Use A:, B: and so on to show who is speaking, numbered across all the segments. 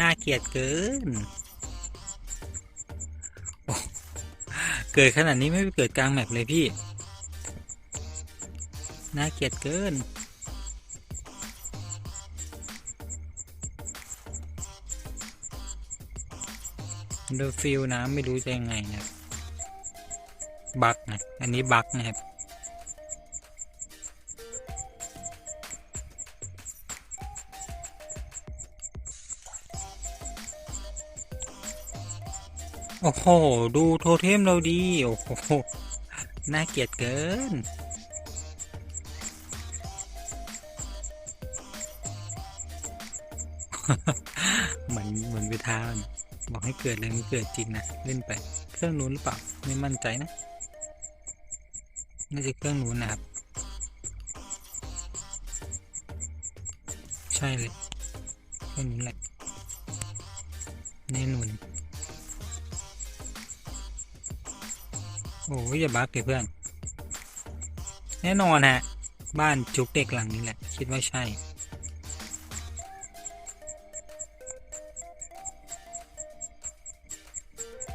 A: น่าเกลียดเกิน เกิดขนาดนี้ไม่ไปเกิดกลางแมปเลยพี่ น่าเกลียดเกินดอฟิลนะไม่รู้จะยังไงนะ บักนะ อันนี้บักนะครับ โอ้โห ดูโทเทมเราดี โอ้โห น่าเกลียดเกิน เหมือนเหมือนไปท้ามันบอกให้เกิดเลยมันเกิดจริงนะ เล่นไป เครื่องนู้นหรือเปล่า ไม่มั่นใจนะ น่าจะเครื่องนู้นนะครับ ใช่เลย เครื่องนู้นแหละแน่นอน โอ้ยอย่าบักเลยเพื่อน แน่นอนฮะ บ้านจุกเด็กหลังนี้แหละ คิดว่าใช่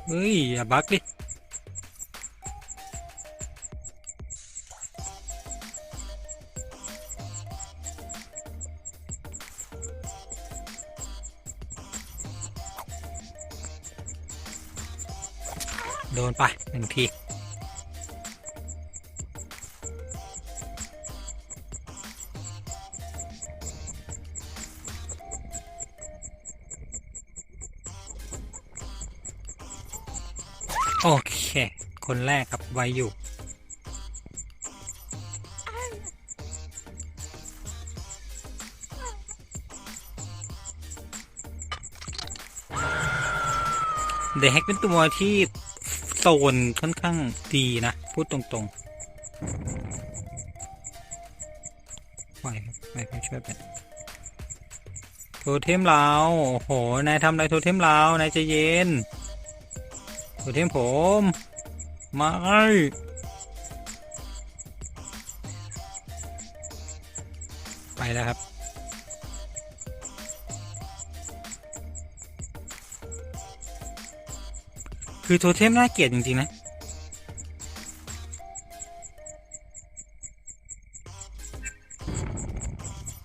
A: เฮ้ย อย่าบักดิโดนไปหนึ่งที โอเค คนแรกครับไวอยู่ เดแฮกเป็นตัวที่โซนค่อนข้างดีนะ พูดตรงๆปล่อยครับไปไปช่วยเป็นโทเทมเราโอ้โห นายทำอะไรโทเทมเรานายใจเย็น โทเทมผมม่ไปแล้วครับ คือโทเทมน่าเกลียดจริง ๆ นะ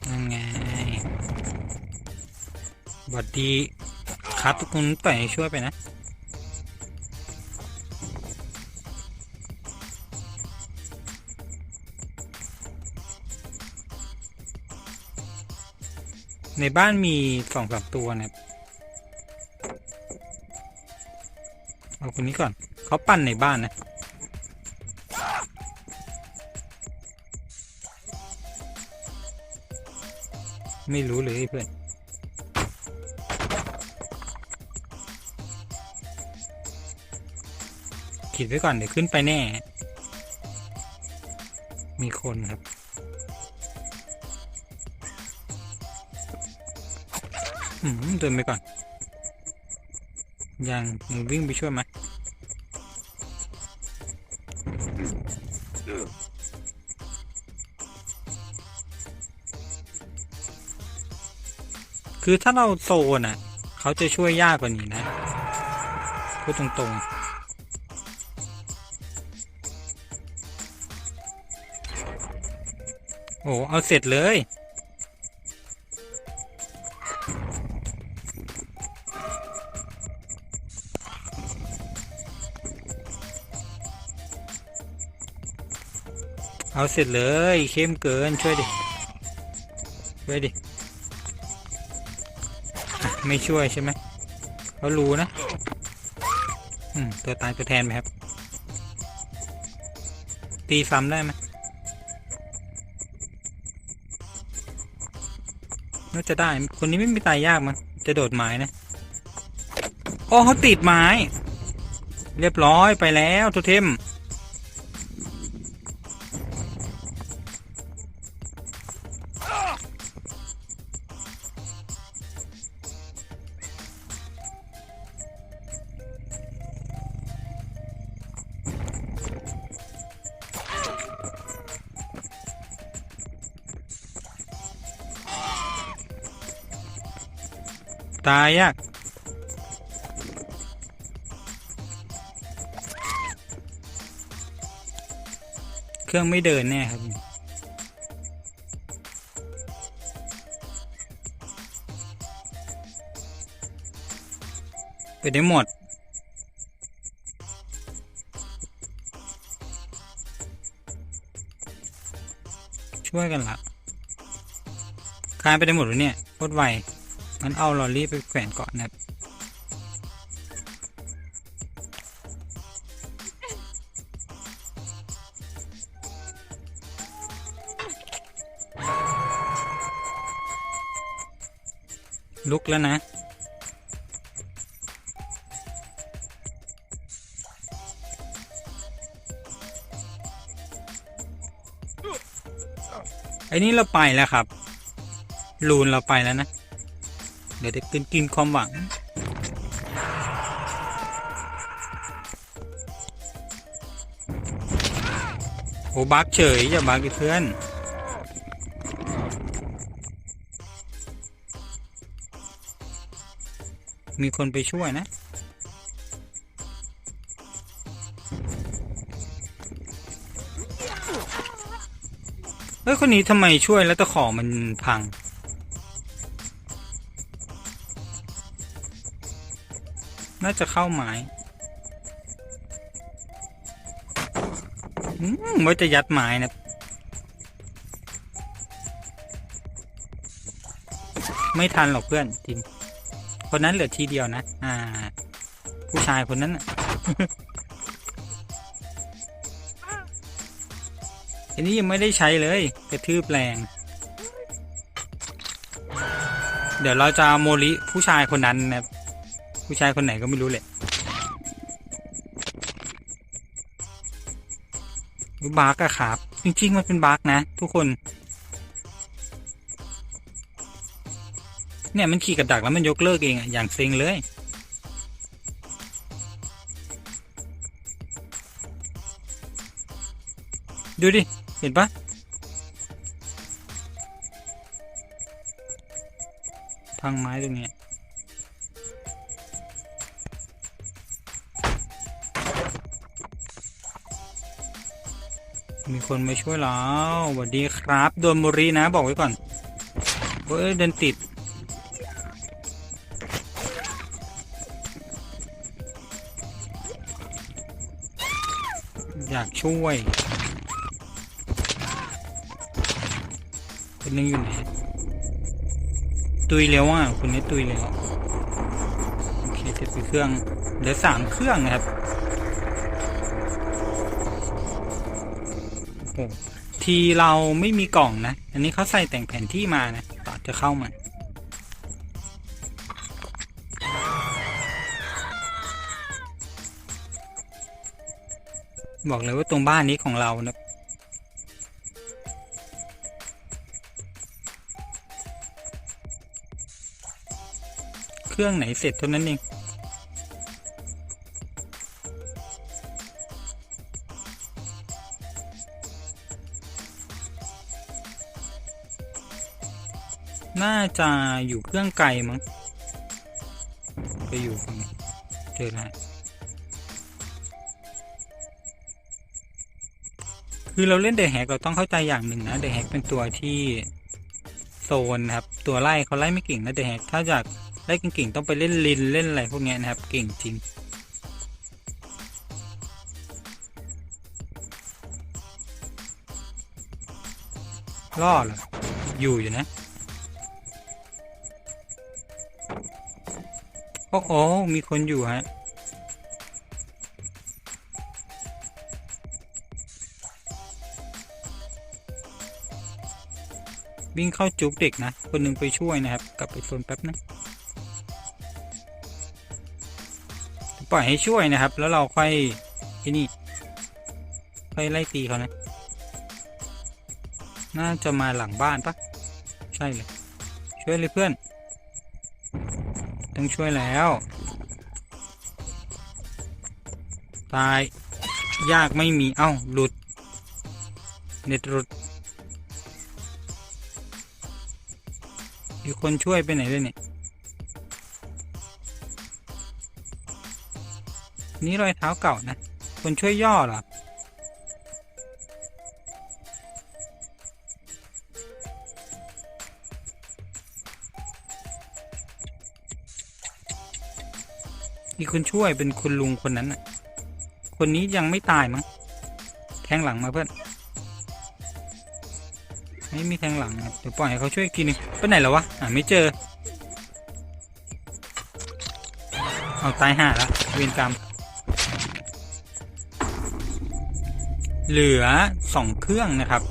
A: นั่นไงบอดดีครับทุกคนต่อยช่วยไปนะ ในบ้านมีสองสามตัวนะครับเอาคนนี้ก่อน เขาปั้นในบ้านนะไม่รู้เลยเพื่อน ขีดไว้ก่อนเดี๋ยวขึ้นไปแน่ มีคนครับ เดินไปก่อน ยังหนูวิ่งไปช่วยไหมคือถ้าเราโซนอะ เขาจะช่วยยากกว่านี้นะพูดตรงๆโอ้ เอาเสร็จเลย เอาเสร็จเลยเข้มเกินช่วยดิ ช่วยดิ ไม่ช่วยใช่ไหมเขารู้นะตัวตายตัวแทนไหมครับ ตีซ้ำได้ไหมน่าจะได้ คนนี้ไม่มีตายยากมั้งจะโดดไม้นะ โอ้เขาติดไม้ เรียบร้อยไปแล้วทุเทม ตายยากเครื่องไม่เดินแน่ครับ ไปได้หมด ช่วยกันละคลายไปได้หมดเลยเนี่ยโคตรไว งั้นเอาลอรี่ไปแขวนก่อนนะครับลุกแล้วนะ ไอ้นี่เราไปแล้วครับ ลูนเราไปแล้วนะ เดี๋ยวจะกินกินความหวัง โอ้บักเฉยอย่าบักดิเพื่อนมีคนไปช่วยนะ เฮ้ย คนนี้ทำไมช่วยแล้วตะขอมันพัง น่าจะเข้าไม้อืมว่าจะยัดไม้นะไม่ทันหรอกเพื่อนจริงคนนั้นเหลือทีเดียวนะ อ่า ผู้ชายคนนั้นน่ะอันนี้ยังไม่ได้ใช้เลย กระทืบแรง เดี๋ยวเราจะโมลิผู้ชายคนนั้นนะ ผู้ชายคนไหนก็ไม่รู้เลยบาร์กอะครับ จริง ๆ มันเป็นบาร์กนะ ทุกคน เนี่ยมันขี่กับดักแล้วมันยกเลิกเองอะอย่างเซ็งเลย ดูดิ เห็นปะทางไม้ตรงนี้ มีคนมาช่วยเราสวัสดีครับ โดนบุรีนะบอกไว้ก่อนเฮ้ยเดินติด อยากช่วยคนนึงอยู่ไหนตุยเร็วอะคนนี้ตุยเร็วโอเคเสร็จไปเครื่องเหลือสามเครื่องนะครับ ทีเราไม่มีกล่องนะ อันนี้เขาใส่แต่งแผนที่มานะต่อจะเข้ามาบอกเลยว่าตรงบ้านนี้ของเรานะเครื่องไหนเสร็จเท่านั้นเอง จะอยู่เครื่องไกลมั้งไปอยู่ตรงนี้เจอแล้วคือเราเล่นเดอะแฮกเราต้องเข้าใจอย่างหนึ่งนะเดอะแฮกเป็นตัวที่โซนครับ ตัวไล่เขาไล่ไม่เก่งนะเดอะแฮกถ้าอยากไล่เก่งๆต้องไปเล่นลินเล่นอะไรพวกนี้นะครับ เก่งจริงล่อเหรออยู่อยู่นะ โอ้โอมีคนอยู่ฮะ วิ่งเข้าจุกเด็กนะ คนหนึ่งไปช่วยนะครับ กลับไปโซนแป๊บนะ ปล่อยให้ช่วยนะครับ แล้วเราค่อยไอ้นี่ ค่อยไล่ตีเขานะ น่าจะมาหลังบ้านปะใช่เลย ช่วยเลยเพื่อน ต้องช่วยแล้ว ตาย ยากไม่มี เอ้า หลุด เน็ตหลุดมีคนช่วยไปไหนเลยเนี่ย นี่รอยเท้าเก่านะ คนช่วยย่อหรอ อีกคนช่วยเป็นคุณลุงคนนั้นน่ะ คนนี้ยังไม่ตายมั้ง แทงหลังมาเพื่อน ไม่มีแทงหลังนะเดี๋ยวปล่อยให้เขาช่วยกทีหนึงไปไหนแล้ววะหาไม่เจอ เอาตายห่าละเวรกรรม เหลือสองเครื่องนะครับ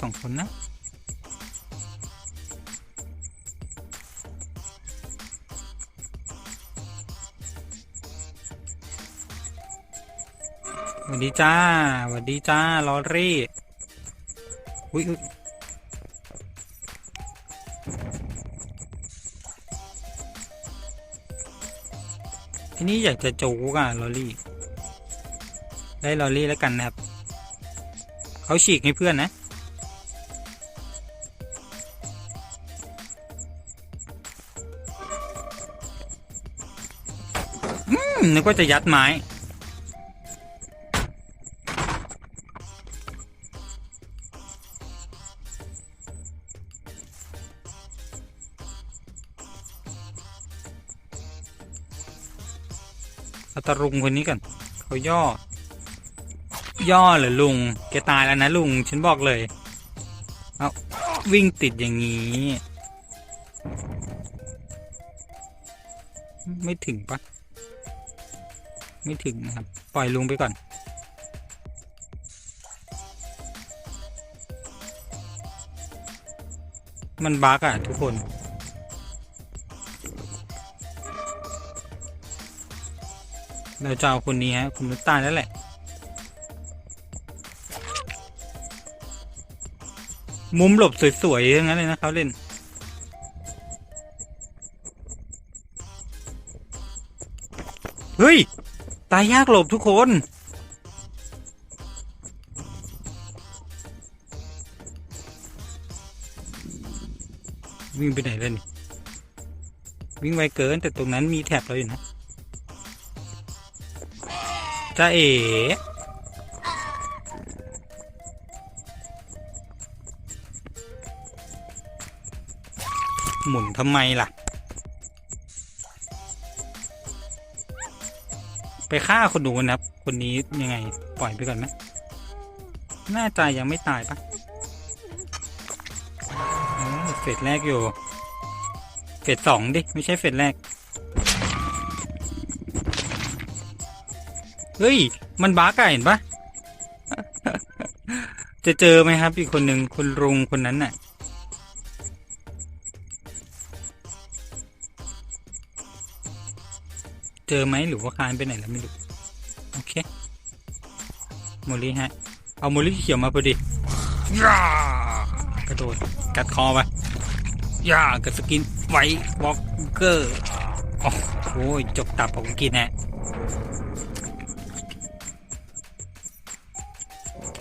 A: สองครื่องสองคนนะสวัสดีจ้าสวัสดีจ้าลอรี่อุ้ยอุ๊ยทีนี้อยากจะจูกอะลอรี่ ได้ลอรี่แล้วกันนะครับ เขาฉีกให้เพื่อนนะ นึกว่าจะยัดไม้เอาตาลุงคนนี้ก่อนเขาย่อ ย่อเหรอลุง แกตายแล้วนะลุง ฉันบอกเลย เอาวิ่งติดอย่างนี้ไม่ถึงปะ ไม่ถึงนะครับ ปล่อยลุงไปก่อน มันบักอะทุกคน เราจะเอาคนนี้ฮะคุณนุตตาแล้วแหละ มุมหลบสวยๆทั้งนั้นเลยนะเขาเล่น ตายยากหลบทุกคน วิ่งไปไหนแล้วนี่วิ่งไวเกินแต่ตรงนั้นมีแท็บเราอยู่นะจ้าเอ๋หมุนทำไมล่ะ ไปฆ่าคนดูนะครับ คนนี้ยังไงปล่อยไปก่อนไหมน่าจะยังไม่ตายปะเฟสแรกอยู่ เฟสสองดิ ไม่ใช่เฟสแรก เฮ้ย มันบ้าไก่เห็นปะจะเจอไหมครับ อีกคนหนึ่งคุณลุงคนนั้นน่ะ เจอไหมหรือว่าคานไปไหนแล้วไม่รู้โอเคโมลี่ฮะ เอาโมลี่เขียวมาพอดีย่ากระโดดกัดคอไปย่ากับสกินไววอลเกอร์โอ้โหจบตับของกินฮะ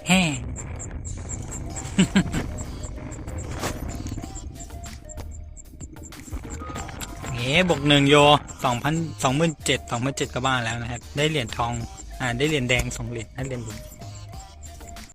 A: แฮ่ เอ๋บวกหนึ่งโยสองพันสองหมื่นเจ็ดสองพันเจ็ดก็บ้าแล้วนะครับ ได้เหรียญทอง อ่า ได้เหรียญแดงสองเหรียญได้เหรียญบุญ